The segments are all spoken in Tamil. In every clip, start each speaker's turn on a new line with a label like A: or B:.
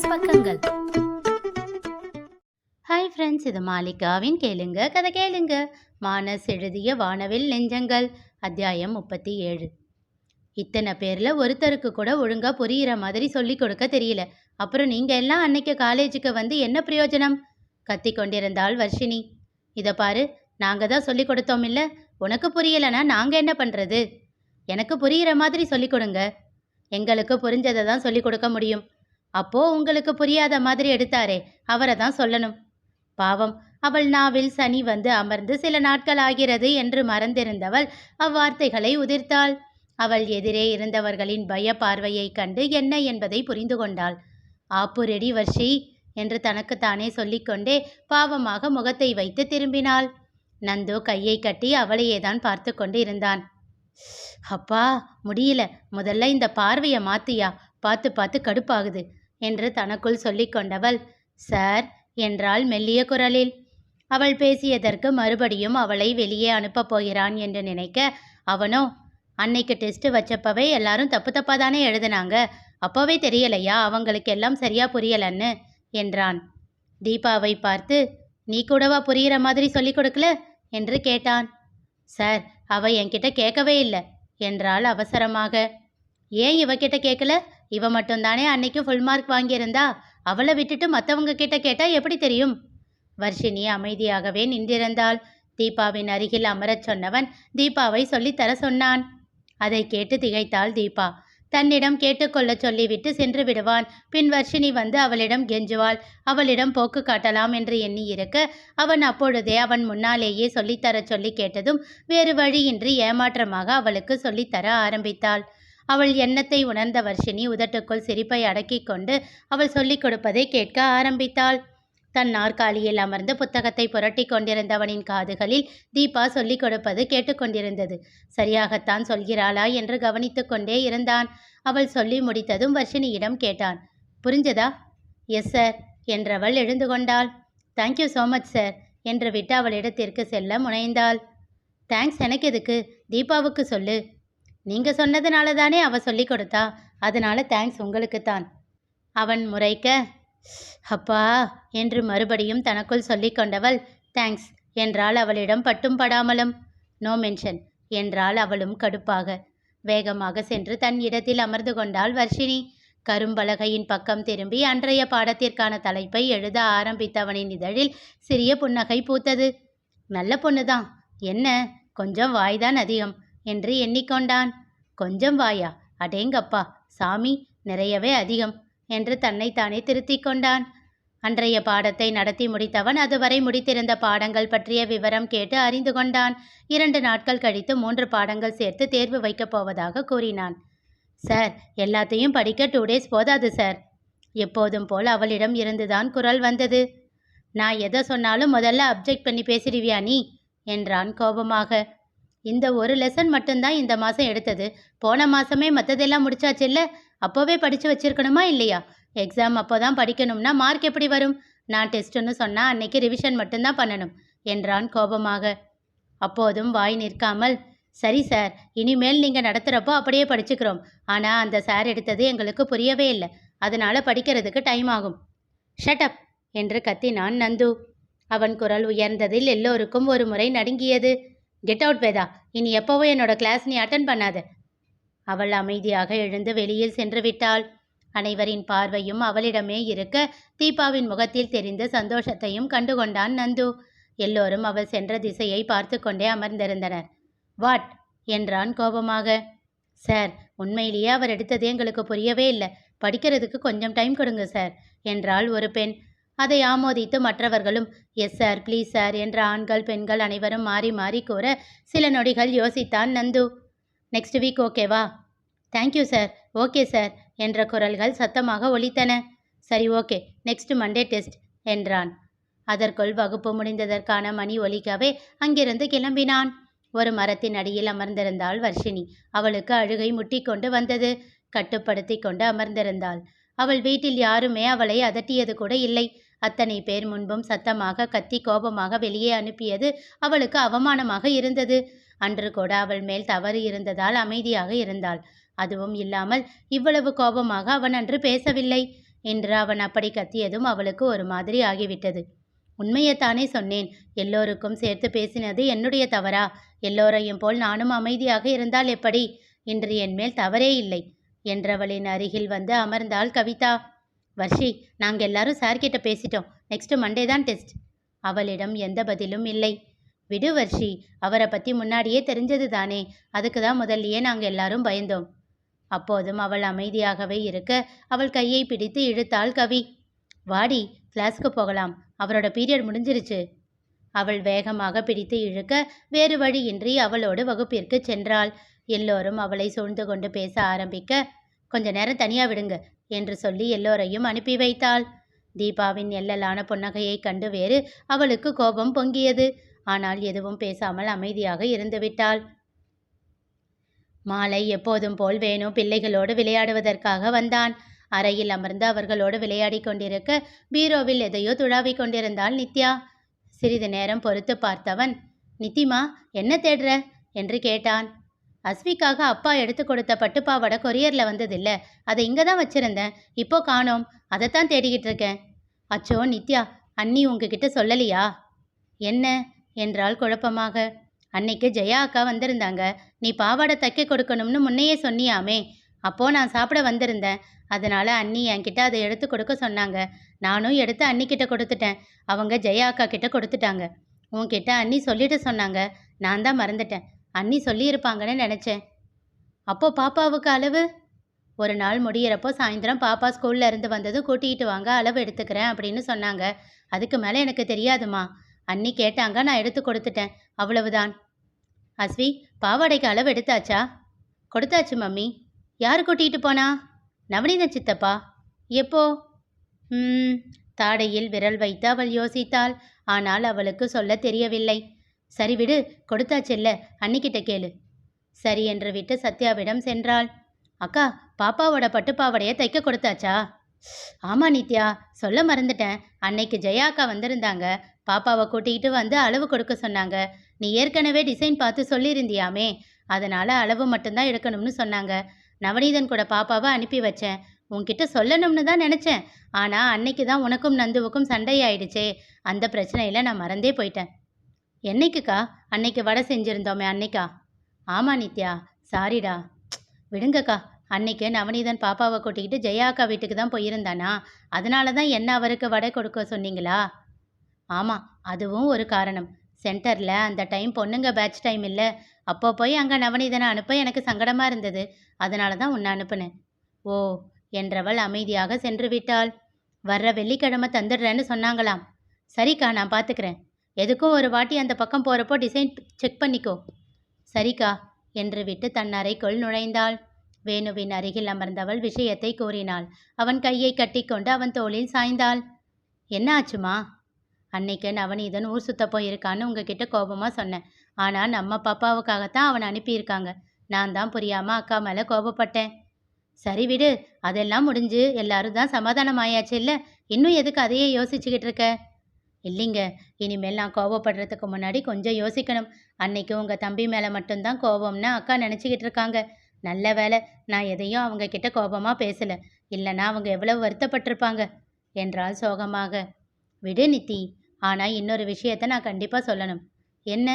A: ப்ளஸ் பக்கங்கள்.
B: ஹாய் ஃப்ரெண்ட்ஸ் இது மாலிகாவின் கேளுங்க கதை கேளுங்க. மானஸ் எழுதிய வானவில் நெஞ்சங்கள் அத்தியாயம் முப்பத்தி ஏழு. இத்தனை பேரில் ஒருத்தருக்கு கூட ஒழுங்காக புரிகிற மாதிரி சொல்லி கொடுக்க தெரியல. அப்புறம் நீங்கள் எல்லாம் அன்னைக்கு காலேஜுக்கு வந்து என்ன பிரயோஜனம்? கத்தி கொண்டிருந்தாள் வர்ஷினி. இதை பாரு நாங்கள் தான் சொல்லி கொடுத்தோம் இல்லை? உனக்கு புரியலைன்னா நாங்கள் என்ன பண்ணுறது எனக்கு புரிகிற மாதிரி சொல்லி கொடுங்க. எங்களுக்கு புரிஞ்சதை தான் சொல்லிக் கொடுக்க முடியும். அப்போ உங்களுக்கு புரியாத மாதிரி எடுத்தாரே அவரை தான் சொல்லணும். பாவம் அவள் நாவில் சனி வந்து அமர்ந்து சில நாட்கள் ஆகிறது என்று மறந்திருந்தவள் அவ்வார்த்தைகளை உதிர்த்தாள். அவள் எதிரே இருந்தவர்களின் பய பார்வையைக் கண்டு என்ன என்பதை புரிந்து கொண்டாள். ஆப்பு ரெடி வர்ஷி என்று தனக்குத்தானே சொல்லிக்கொண்டே பாவமாக முகத்தை வைத்து திரும்பினாள். நந்து கையை கட்டி அவளையேதான் பார்த்து கொண்டு இருந்தான். அப்பா முடியல. முதல்ல இந்த பார்வையை மாத்தியா? பார்த்து பார்த்து கடுப்பாகுது. என்று தனக்குள் சொல்லிக்கொண்டவள் சார் என்றாள் மெல்லிய குரலில். அவள் பேசியதற்கு மறுபடியும் அவளை வெளியே அனுப்பப் போகிறான் என்று நினைக்க அவனோ அன்னைக்கு டெஸ்ட் வச்சப்பவே எல்லாரும் தப்பு தப்பாக தானே எழுதுனாங்க. அப்போவே தெரியலையா அவங்களுக்கு எல்லாம் சரியா புரியலன்னு? என்றான். தீபாவை பார்த்து நீ கூடவா புரிகிற மாதிரி சொல்லிக் கொடுக்கல? என்று கேட்டான். சார் அவ என்கிட்ட கேட்கவே இல்லை என்றாள் அவசரமாக. ஏன் இவகிட்ட கேட்கல? இவ மட்டும்தானே அன்னைக்கு ஃபுல் மார்க் வாங்கியிருந்தா? அவளை விட்டுட்டு மற்றவங்க கிட்ட கேட்டா எப்படி தெரியும்? வர்ஷினி அமைதியாகவே நின்றிருந்தாள். தீபாவின் அருகில் அமரச் சொன்னவன் தீபாவை சொல்லித்தர சொன்னான். அதை கேட்டு திகைத்தாள் தீபா. தன்னிடம் கேட்டுக்கொள்ளச் சொல்லிவிட்டு சென்று விடுவான். பின் வர்ஷினி வந்து அவளிடம் கெஞ்சுவாள். அவளிடம் போக்கு காட்டலாம் என்று எண்ணி இருக்க அவன் அப்பொழுதே அவன் முன்னாலேயே சொல்லித்தர சொல்லி கேட்டதும் வேறு வழியின்றி ஏமாற்றமாக அவளுக்கு சொல்லித்தர ஆரம்பித்தாள். அவள் எண்ணத்தை உணர்ந்த வர்ஷினி உதட்டுக்குள் சிரிப்பை அடக்கிக் கொண்டு அவள் சொல்லிக் கொடுப்பதை கேட்க ஆரம்பித்தாள். தன் நாற்காலியில் அமர்ந்து புத்தகத்தை புரட்டி கொண்டிருந்தவனின் காதுகளில் தீபா சொல்லிக் கொடுப்பது கேட்டுக்கொண்டிருந்தது சரியாகத்தான் சொல்கிறாளா என்று கவனித்து கொண்டே இருந்தான். அவள் சொல்லி முடித்ததும் வர்ஷினியிடம் கேட்டான். புரிஞ்சதா? எஸ் சார் என்றவள் எழுந்து கொண்டாள். தேங்க்யூ ஸோ மச் சார் என்று விட்டு அவளிடத்திற்கு செல்ல முனைந்தாள். தேங்க்ஸ் எனக்கு எதுக்கு? தீபாவுக்கு சொல்லு. நீங்கள் சொன்னதுனால தானே அவள் சொல்லி கொடுத்தா? அதனால தேங்க்ஸ் உங்களுக்குத்தான். அவன் முறைக்க அப்பா என்று மறுபடியும் தனக்குள் சொல்லி கொண்டவள் தேங்க்ஸ் என்றால் அவளிடம் பட்டும் படாமலும். நோ மென்ஷன் என்றாள் அவளும் கடுப்பாக. வேகமாக சென்று தன் இடத்தில் அமர்ந்து கொண்டாள் வர்ஷினி. கரும்பலகையின் பக்கம் திரும்பி அன்றைய பாடத்திற்கான தலைப்பை எழுத ஆரம்பித்தவனின் இதழில் சிறிய புன்னகை பூத்தது. நல்ல பொண்ணுதான். என்ன? கொஞ்சம் வாய்தான் அதிகம். என்று எண்ணிக்கொண்டான். கொஞ்சம் வாயா அடேங்கப்பா சாமி நிறையவே அதிகம் என்று தன்னைத்தானே திருத்திக் கொண்டான். அன்றைய பாடத்தை நடத்தி முடித்தவன் அதுவரை முடித்திருந்த பாடங்கள் பற்றிய விவரம் கேட்டு அறிந்து கொண்டான். இரண்டு நாட்கள் கழித்து மூன்று பாடங்கள் சேர்த்து தேர்வு வைக்கப் போவதாக கூறினான். சார் எல்லாத்தையும் படிக்க டூ டேஸ் போதாது சார். எப்போதும் போல் அவளிடம் இருந்துதான் குரல் வந்தது. நான் எதை சொன்னாலும் முதல்ல அப்ஜெக்ட் பண்ணி பேசிடுவியா நீ? என்றான் கோபமாக. இந்த ஒரு லெசன் மட்டும்தான் இந்த மாதம் எடுத்தது. போன மாதமே மற்றதெல்லாம் முடிச்சாச்சு இல்லை அப்போவே படித்து வச்சிருக்கணுமா இல்லையா? எக்ஸாம் அப்போ தான் படிக்கணும்னா மார்க் எப்படி வரும்? நான் டெஸ்ட்டுன்னு சொன்னால் அன்னைக்கு ரிவிஷன் மட்டும்தான் பண்ணணும் என்றான் கோபமாக. அப்போதும் வாய் நிற்காமல் சரி சார் இனிமேல் நீங்கள் நடத்துகிறப்போ அப்படியே படிச்சுக்கிறோம். ஆனால் அந்த சார் எடுத்தது எங்களுக்கு புரியவே இல்லை. அதனால் படிக்கிறதுக்கு டைம் ஆகும். ஷட்டப் என்று கத்தினான் நந்து. அவன் குரல் உயர்ந்ததில் எல்லோருக்கும் ஒரு முறை நடுங்கியது. Get out Veda. இனி எப்போவோ என்னோட கிளாஸ் நீ அட்டன் பண்ணாத. அவள் அமைதியாக எழுந்து வெளியில் சென்று விட்டாள். அனைவரின் பார்வையும் அவளிடமே இருக்க தீபாவின் முகத்தில் தெரிந்த சந்தோஷத்தையும் கண்டுகொண்டான் நந்து. எல்லோரும் அவள் சென்ற திசையை பார்த்து கொண்டே அமர்ந்திருந்தனர். வாட் என்றான் கோபமாக. சார் உண்மையிலேயே அவர் எடுத்தது எங்களுக்கு புரியவே இல்லை. படிக்கிறதுக்கு கொஞ்சம் டைம் கொடுங்க சார் என்றாள் ஒரு பெண். அதை ஆமோதித்து மற்றவர்களும் எஸ் சார் ப்ளீஸ் சார் என்ற ஆண்கள் பெண்கள் அனைவரும் மாறி மாறி கூற சில நொடிகள் யோசித்தான் நந்து. நெக்ஸ்ட் வீக் ஓகேவா thank you sir okay sir என்ற குரல்கள் சத்தமாக ஒலித்தன. சரி ஓகே. நெக்ஸ்ட் மண்டே டெஸ்ட் என்றான். அதற்குள் வகுப்பு முடிந்ததற்கான மணி ஒலிக்கவே அங்கிருந்து கிளம்பினான். ஒரு மரத்தின் அடியில் அமர்ந்திருந்தாள் வர்ஷினி. அவளுக்கு அழுகை முட்டிக்கொண்டு வந்தது. கட்டுப்படுத்தி கொண்டு அமர்ந்திருந்தாள். அவள் வீட்டில் யாருமே அவளை அதட்டியது கூட இல்லை. அத்தனை பேர் முன்பும் சத்தமாக கத்தி கோபமாக வெளியே அனுப்பியது அவளுக்கு அவமானமாக இருந்தது. அன்று கூட அவள் மேல் தவறு இருந்ததால் அமைதியாக இருந்தாள். அதுவும் இல்லாமல் இவ்வளவு கோபமாக அவன் அன்று பேசவில்லை என்று அவன் அப்படி கத்தியதும் அவளுக்கு ஒரு மாதிரி ஆகிவிட்டது. உண்மையைத்தானே சொன்னேன் எல்லோருக்கும் சேர்த்து பேசினது என்னுடைய தவறா? எல்லோரையும் போல் நானும் அமைதியாக இருந்தால் எப்படி? இன்று என் மேல் தவறே இல்லை என்றவளின் அருகில் வந்து அமர்ந்தாள் கவிதா. வர்ஷி நாங்கள் எல்லாரும் சார்கிட்ட பேசிட்டோம். நெக்ஸ்ட் மண்டே தான் டெஸ்ட் அவளிடம் எந்த பதிலும் இல்லை. விடு வர்ஷி அவரை பற்றி முன்னாடியே தெரிஞ்சது தானே. அதுக்கு தான் முதல்லையே நாங்கள் எல்லாரும் பயந்தோம். அப்போதும் அவள் அமைதியாகவே இருக்க அவள் கையை பிடித்து இழுத்தாள் கவி. வாடி கிளாஸ்க்கு போகலாம். அவரோட பீரியட் முடிஞ்சிருச்சு. அவள் வேகமாக பிடித்து இழுக்க வேறு வழியின்றி அவளோடு வகுப்பிற்கு சென்றாள். எல்லோரும் அவளை சூழ்ந்து கொண்டு பேச ஆரம்பிக்க கொஞ்ச நேரம் தனியாக விடுங்க. என்று சொல்லி எல்லோரையும் அனுப்பி வைத்தாள். தீபாவின் எல்லலான புன்னகையை கண்டு வேறு அவளுக்கு கோபம் பொங்கியது. ஆனால் எதுவும் பேசாமல் அமைதியாக இருந்துவிட்டாள். மாலை எப்போதும் போல் வேணு பிள்ளைகளோடு விளையாடுவதற்காக வந்தான். அறையில் அமர்ந்து அவர்களோடு விளையாடிக் கொண்டிருக்க பீரோவில் எதையோ துழாவிக் கொண்டிருந்தாள் நித்யா. சிறிது நேரம் பொறுத்து பார்த்தவன் நித்திமா என்ன தேடுற? என்று கேட்டான். அஸ்விக்காக அப்பா எடுத்து கொடுத்த பட்டுப்பாவாடை கொரியரில் வந்ததில்ல. அதை இங்கே தான் வச்சுருந்தேன். இப்போ காணோம். அதைத்தான் தேடிக்கிட்டு இருக்கேன். அச்சோ நித்யா அண்ணி உங்ககிட்ட சொல்லலையா? என்ன? என்றால் குழப்பமாக. அன்னைக்கு ஜெயா அக்கா வந்திருந்தாங்க. நீ பாவாடை தைக்க கொடுக்கணும்னு முன்னையே சொன்னியாமே. அப்போது நான் சாப்பிட வந்திருந்தேன். அதனால் அண்ணி என்கிட்ட அதை எடுத்து கொடுக்க சொன்னாங்க. நானும் எடுத்து அன்னிக்கிட்ட கொடுத்துட்டேன். அவங்க ஜெயா அக்கா கிட்ட கொடுத்துட்டாங்க. உன்கிட்ட அண்ணி சொல்லிட்டு சொன்னாங்க. நான் தான் மறந்துட்டேன். அண்ணி சொல்லியிருப்பாங்கன்னு நினச்சேன். அப்போ பாப்பாவுக்கு அளவு? ஒரு நாள் முடியிறப்போ சாயந்தரம் பாப்பா ஸ்கூல்ல இருந்து வந்ததும் கூட்டிகிட்டு வாங்க அளவு எடுத்துக்கிறேன் அப்படின்னு சொன்னாங்க. அதுக்கு மேலே எனக்கு தெரியாதுமா அண்ணி கேட்டாங்க நான் எடுத்து கொடுத்துட்டேன். அவ்வளவுதான். அஸ்வி பாவாடைக்கு அளவு எடுத்தாச்சா? கொடுத்தாச்சு மம்மி. யார் கூட்டிகிட்டு போனா? நவநீத சித்தப்பா. எப்போ? ம். தாடையில் விரல் வைத்து அவள் யோசித்தாள். ஆனால் அவளுக்கு சொல்ல தெரியவில்லை. சரி விடு கொடுத்தாச்சில்ல அன்னிக்கிட்ட கேளு. சரி என்று விட்டு சத்யாவிடம் சென்றாள். அக்கா பாப்பாவோட பட்டுப்பாவடைய தைக்க கொடுத்தாச்சா? ஆமாம் நித்யா சொல்ல மறந்துட்டேன். அன்னைக்கு ஜெயா அக்கா வந்திருந்தாங்க. பாப்பாவை கூட்டிகிட்டு வந்து அளவு கொடுக்க சொன்னாங்க. நீ ஏற்கனவே டிசைன் பார்த்து சொல்லியிருந்தியாமே. அதனால் அளவு மட்டும்தான் எடுக்கணும்னு சொன்னாங்க. நவநீதன் கூட பாப்பாவை அனுப்பி வச்சேன். உன்கிட்ட சொல்லணும்னு தான் நினச்சேன். ஆனால் அன்னைக்கு தான் உனக்கும் நந்துவுக்கும் சண்டை ஆயிடுச்சே அந்த பிரச்சனையில் நான் மறந்தே போயிட்டேன். என்னைக்குக்கா? அன்னைக்கு வடை செஞ்சுருந்தோமே அன்னைக்கா? ஆமாம் நித்யா. சாரிடா. விடுங்கக்கா. அன்னைக்கு நவநீதன் பாப்பாவை கூட்டிக்கிட்டு ஜெயா அக்கா வீட்டுக்கு தான் போயிருந்தானா? அதனால தான் என்ன அவருக்கு வடை கொடுக்க சொன்னீங்களா? ஆமாம் அதுவும் ஒரு காரணம். சென்டரில் அந்த டைம் பொண்ணுங்க பேட்ச் டைம் இல்லை. அப்போ போய் அங்கே நவநீதனை அனுப்ப எனக்கு சங்கடமாக இருந்தது. அதனால தான் உன்னை அனுப்புனேன். ஓ என்றவள் அமைதியாக சென்று விட்டாள். வர்ற வெள்ளிக்கிழமை தந்துடுறேன்னு சொன்னாங்களாம். சரிக்கா நான் பார்த்துக்கிறேன் எதுக்கும் ஒரு வாட்டி அந்த பக்கம் போகிறப்போ டிசைன் செக் பண்ணிக்கோ. சரிக்கா என்று விட்டு தன் அறைக்குள் நுழைந்தாள். வேணுவின் அருகில் அமர்ந்தவள் விஷயத்தை கூறினாள். அவன் கையை கட்டிக்கொண்டு அவன் தோளில் சாய்ந்தாள். என்ன ஆச்சுமா? அன்னைக்கு நவநீதன் ஊர் சுத்த போயிருக்கான்னு உங்ககிட்ட கோபமாக சொன்னேன். ஆனால் நம்ம பாப்பாவுக்காகத்தான் அவனை அனுப்பியிருக்காங்க. நான் தான் புரியாமல் அக்கா மேலே கோபப்பட்டேன். சரி விடு அதெல்லாம் முடிஞ்சு எல்லாரும் தான் சமாதானம் ஆயாச்சு இல்லை? இன்னும் எதுக்கு அதையே யோசிச்சுக்கிட்டு இருக்க? இல்லைங்க இனிமேல் நான் கோபப்படுறதுக்கு முன்னாடி கொஞ்சம் யோசிக்கணும். அன்னைக்கு உங்கள் தம்பி மேலே மட்டும்தான் கோபம்னு அக்கா நினச்சிக்கிட்டு இருக்காங்க. நல்ல வேலை நான் எதையும் அவங்க கிட்ட கோபமாக பேசலை. இல்லைன்னா அவங்க எவ்வளவு வருத்தப்பட்டிருப்பாங்க என்றால் சோகமாக. விடு நித்தி ஆனால் இன்னொரு விஷயத்த நான் கண்டிப்பாக சொல்லணும். என்ன?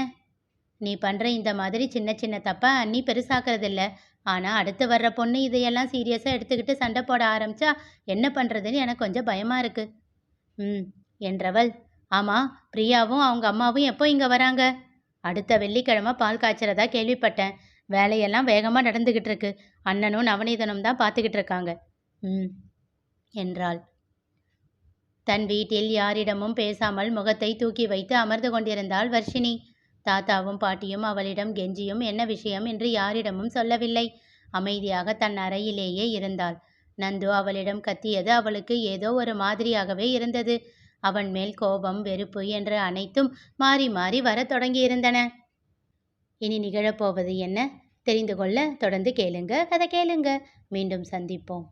B: நீ பண்ணுற இந்த மாதிரி சின்ன சின்ன தப்பாக அண்ணி பெருசாக்குறதில்ல. ஆனால் அடுத்து வர்ற பொண்ணு இதையெல்லாம் சீரியஸாக எடுத்துக்கிட்டு சண்டை போட ஆரம்பிச்சா என்ன பண்ணுறதுன்னு எனக்கு கொஞ்சம் பயமாக இருக்குது ம் என்றவள் ஆமாம் பிரியாவும் அவங்க அம்மாவும் எப்போ இங்கே வராங்க? அடுத்த வெள்ளிக்கிழமை பால் காய்ச்சறதா கேள்விப்பட்டேன். வேலையெல்லாம் வேகமாக நடந்துக்கிட்டு இருக்கு அண்ணனும் நவநீதனும் தான் பார்த்துக்கிட்டு இருக்காங்க ம் என்றாள். தன் வீட்டில் யாரிடமும் பேசாமல் முகத்தை தூக்கி வைத்து அமர்ந்து கொண்டிருந்தாள் வர்ஷினி. தாத்தாவும் பாட்டியும் அவளிடம் கெஞ்சியும் என்ன விஷயம் என்று யாரிடமும் சொல்லவில்லை. அமைதியாக தன் அறையிலேயே இருந்தாள். நந்து அவளிடம் கத்தியது அவளுக்கு ஏதோ ஒரு மாதிரியாகவே இருந்தது. அவன் மேல் கோபம் வெறுப்பு என்று அனைத்தும் மாறி மாறி வரத் தொடங்கியிருந்தன. இனி நிகழப்போவது என்ன? தெரிந்து கொள்ள தொடர்ந்து கேளுங்க. கதை கேளுங்க. மீண்டும் சந்திப்போம்.